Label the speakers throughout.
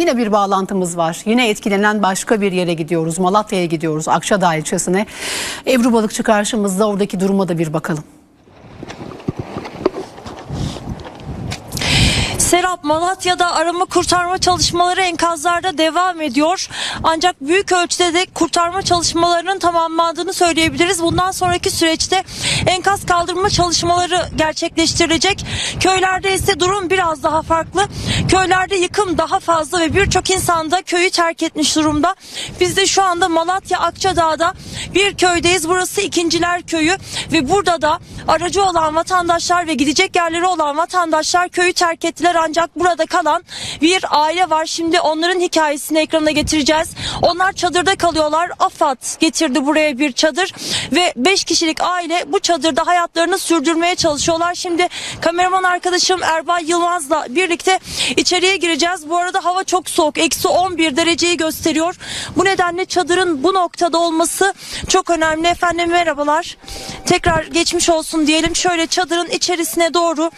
Speaker 1: Yine bir bağlantımız var. Yine etkilenen başka bir yere gidiyoruz. Malatya'ya gidiyoruz. Akçadağ ilçesine. Ebru Balıkçı karşımızda. Oradaki duruma da bir bakalım.
Speaker 2: Serap Malatya'da arama kurtarma çalışmaları enkazlarda devam ediyor. Ancak büyük ölçüde de kurtarma çalışmalarının tamamlandığını söyleyebiliriz. Bundan sonraki süreçte enkaz kaldırma çalışmaları gerçekleştirilecek. Köylerde ise durum biraz daha farklı. Köylerde yıkım daha fazla ve birçok insan da köyü terk etmiş durumda. Biz de şu anda Malatya Akçadağ'da bir köydeyiz. Burası İkinciler Köyü ve burada da aracı olan vatandaşlar ve gidecek yerleri olan vatandaşlar köyü terk ettiler ancak burada kalan bir aile var. Şimdi onların hikayesini ekrana getireceğiz. Onlar çadırda kalıyorlar. AFAD getirdi buraya bir çadır ve 5 kişilik aile bu çadırda hayatlarını sürdürmeye çalışıyorlar. Şimdi kameraman arkadaşım Erbay Yılmaz'la birlikte içeriye gireceğiz. Bu arada hava çok soğuk. Eksi 11 dereceyi gösteriyor. Bu nedenle çadırın bu noktada olması çok önemli. Efendim merhabalar. Tekrar geçmiş olsun diyelim. Şöyle çadırın içerisine doğru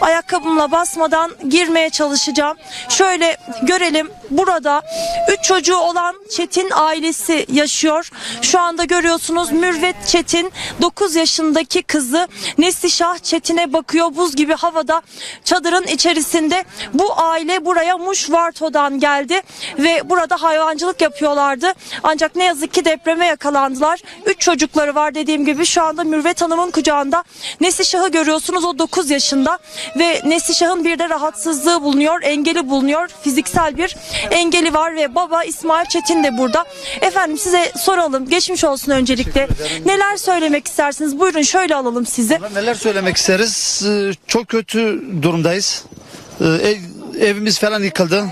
Speaker 2: ayakkabımla basmadan girmeye çalışacağım. Şöyle görelim. Burada 3 çocuğu olan Çetin ailesi yaşıyor. Şu anda görüyorsunuz Mürvet Çetin 9 yaşındaki kızı Neslişah Çetin'e bakıyor. Buz gibi havada çadırın içerisinde. Bu aile buraya Muşvarto'dan geldi ve burada hayvancılık yapıyorlardı. Ancak ne yazık ki depreme yakalandılar. 3 çocukları var dediğim gibi şu anda Mürvet Hanım'ın kucağında. Neslişah'ı görüyorsunuz o 9 yaşında ve Neslişah'ın bir de rahatsızlığı bulunuyor, engeli bulunuyor. Fiziksel bir engeli var ve baba İsmail Çetin de burada. Efendim size soralım. Geçmiş olsun öncelikle. Neler söylemek istersiniz? Buyurun şöyle alalım sizi.
Speaker 3: Neler söylemek isteriz? Ee, Çok kötü durumdayız. Ee, ev- evimiz falan yıkıldı.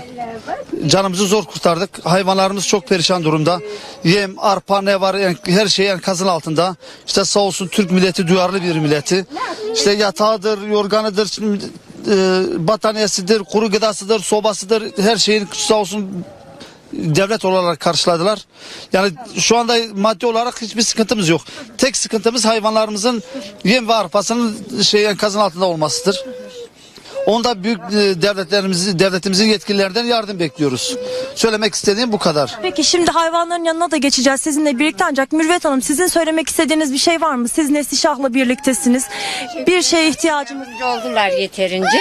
Speaker 3: Canımızı zor kurtardık. Hayvanlarımız çok perişan durumda. Yem, arpa ne var en- her şey enkazın altında. İşte sağ olsun Türk milleti duyarlı bir milleti. İşte yatağıdır, yorganıdır, şimdi, e, battaniyesidir, kuru gıdasıdır, sobasıdır. Her şeyin sağ olsun devlet olarak karşıladılar. Yani şu anda maddi olarak hiçbir sıkıntımız yok. Tek sıkıntımız hayvanlarımızın yem ve arpasının şey enkazın altında olmasıdır. Onda büyük e, devletlerimizi, devletimizin yetkililerinden yardım bekliyoruz. Söylemek istediğim bu kadar.
Speaker 2: Peki şimdi hayvanların yanına da geçeceğiz sizinle birlikte ancak Mürvet Hanım sizin söylemek istediğiniz bir şey var mı? Siz Neslişah'la birliktesiniz. Bir şeye ihtiyacımız
Speaker 4: oldular yeterince.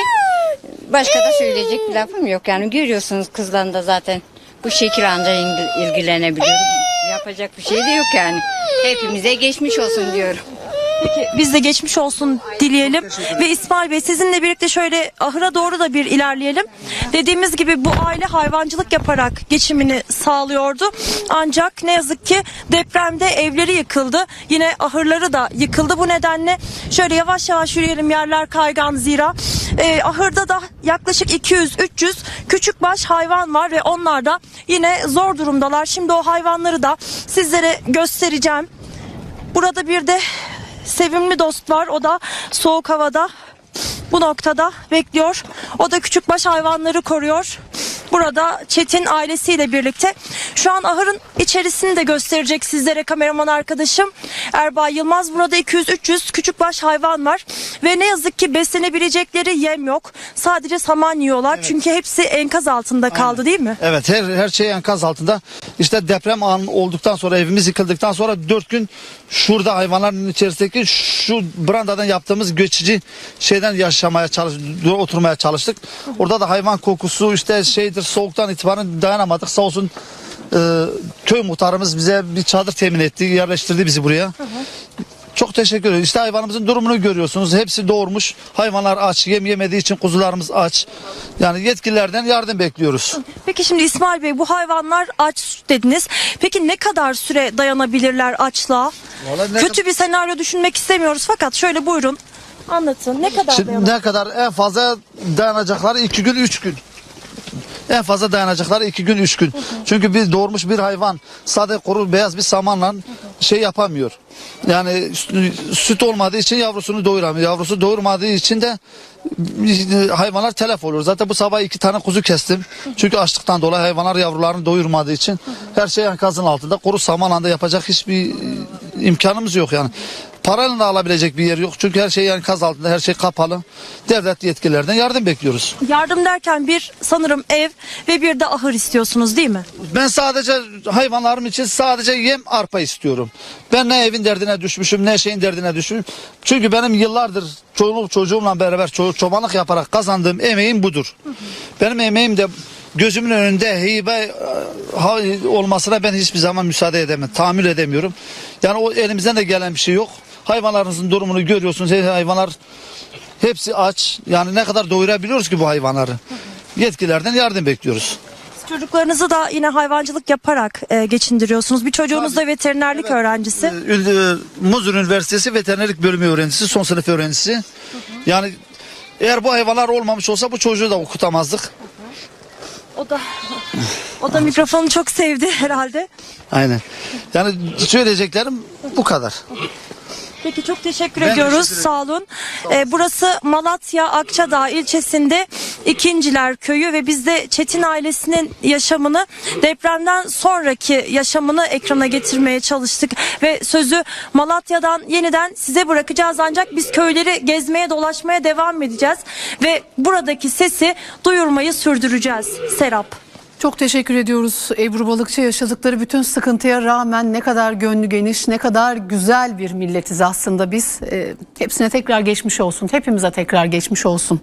Speaker 4: Başka da söyleyecek bir lafım yok. Yani görüyorsunuz kızdan da zaten bu şekil anca ilgi- ilgilenebiliyorum. Yapacak bir şey de yok yani. Hepimize geçmiş olsun diyorum.
Speaker 2: Peki biz de geçmiş olsun dileyelim. Ve İsmail Bey sizinle birlikte şöyle ahıra doğru da bir ilerleyelim. Dediğimiz gibi bu aile hayvancılık yaparak geçimini sağlıyordu. Ancak ne yazık ki depremde evleri yıkıldı. Yine ahırları da yıkıldı. Bu nedenle şöyle yavaş yavaş yürüyelim yerler kaygan zira. Ee, ahırda da yaklaşık 200-300 küçük baş hayvan var ve onlar da yine zor durumdalar. Şimdi o hayvanları da sizlere göstereceğim. Burada bir de sevimli dost var. O da soğuk havada bu noktada bekliyor. O da küçükbaş hayvanları koruyor. Burada Çetin ailesiyle birlikte. Şu an ahırın içerisini de gösterecek sizlere kameraman arkadaşım Erbay Yılmaz. Burada 200-300 küçükbaş hayvan var. Ve ne yazık ki beslenebilecekleri yem yok. Sadece saman yiyorlar. Çünkü hepsi enkaz altında kaldı değil mi?
Speaker 3: Evet her her şey enkaz altında. İşte deprem anı olduktan sonra evimiz yıkıldıktan sonra dört gün şurada hayvanların içerisindeki şu brandadan yaptığımız geçici şeyden yaşamaya çalış oturmaya çalıştık. Orada da hayvan kokusu işte şeydir soğuktan itibaren dayanamadık. Sağ olsun e, köy muhtarımız bize bir çadır temin etti, yerleştirdi bizi buraya. Çok teşekkür ederim. İşte hayvanımızın durumunu görüyorsunuz. Hepsi doğurmuş. Hayvanlar aç. Yem yemediği için kuzularımız aç. Yani yetkililerden yardım bekliyoruz.
Speaker 2: Peki şimdi İsmail Bey bu hayvanlar aç dediniz. Peki ne kadar süre dayanabilirler açlığa?
Speaker 3: Vallahi ne
Speaker 2: Kötü bir senaryo düşünmek istemiyoruz fakat şöyle buyurun anlatın. Ne kadar
Speaker 3: Şimdi ne kadar en fazla dayanacakları iki gün üç gün. En fazla dayanacakları iki gün üç gün. Çünkü bir doğurmuş bir hayvan sade kuru beyaz bir samanla şey yapamıyor. Yani sü- süt olmadığı için yavrusunu doyuramıyor. Yavrusu doyurmadığı için de e, hayvanlar telef oluyor. Zaten bu sabah iki tane kuzu kestim. Çünkü açlıktan dolayı hayvanlar yavrularını doyurmadığı için her şey enkazın altında. Kuru samanla da yapacak hiçbir e, imkanımız yok yani. Parayla da alabilecek bir yer yok. Çünkü her şey yani kaz altında, her şey kapalı. Devlet yetkililerden yardım bekliyoruz.
Speaker 2: Yardım derken bir sanırım ev ve bir de ahır istiyorsunuz değil mi?
Speaker 3: Ben sadece hayvanlarım için sadece yem arpa istiyorum. Ben ne evin derdine düşmüşüm ne şeyin derdine düşmüşüm. Çünkü benim yıllardır çoluk çocuğumla beraber ço- çobanlık yaparak kazandığım emeğim budur. Benim emeğim de gözümün önünde hibe e, ha- olmasına ben hiçbir zaman müsaade edemem. Tahammül edemiyorum. Yani o elimizden de gelen bir şey yok. Hayvanlarınızın durumunu görüyorsunuz. Hayvanlar hepsi aç. Yani ne kadar doyurabiliyoruz ki bu hayvanları. Yetkililerden yardım bekliyoruz.
Speaker 2: Çocuklarınızı da yine hayvancılık yaparak e, geçindiriyorsunuz. Bir çocuğunuz da veterinerlik öğrencisi.
Speaker 3: Ül- e, Muzur Üniversitesi veterinerlik bölümü öğrencisi, son sınıf öğrencisi. Yani eğer bu hayvanlar olmamış olsa bu çocuğu da okutamazdık.
Speaker 2: O da o da mikrofonu çok sevdi herhalde.
Speaker 3: Aynen. Yani söyleyeceklerim bu kadar.
Speaker 2: Peki çok teşekkür
Speaker 3: Ben
Speaker 2: ediyoruz.
Speaker 3: teşekkür.
Speaker 2: Sağ olun. Ee, burası Malatya Akçadağ ilçesinde İkinciler Köyü ve biz de Çetin ailesinin yaşamını depremden sonraki yaşamını ekrana getirmeye çalıştık ve sözü Malatya'dan yeniden size bırakacağız ancak biz köyleri gezmeye dolaşmaya devam edeceğiz ve buradaki sesi duyurmayı sürdüreceğiz. Serap.
Speaker 1: Çok teşekkür ediyoruz Ebru Balıkçı. Yaşadıkları bütün sıkıntıya rağmen ne kadar gönlü geniş, ne kadar güzel bir milletiz aslında biz. Ee, hepsine tekrar geçmiş olsun. Hepimize tekrar geçmiş olsun.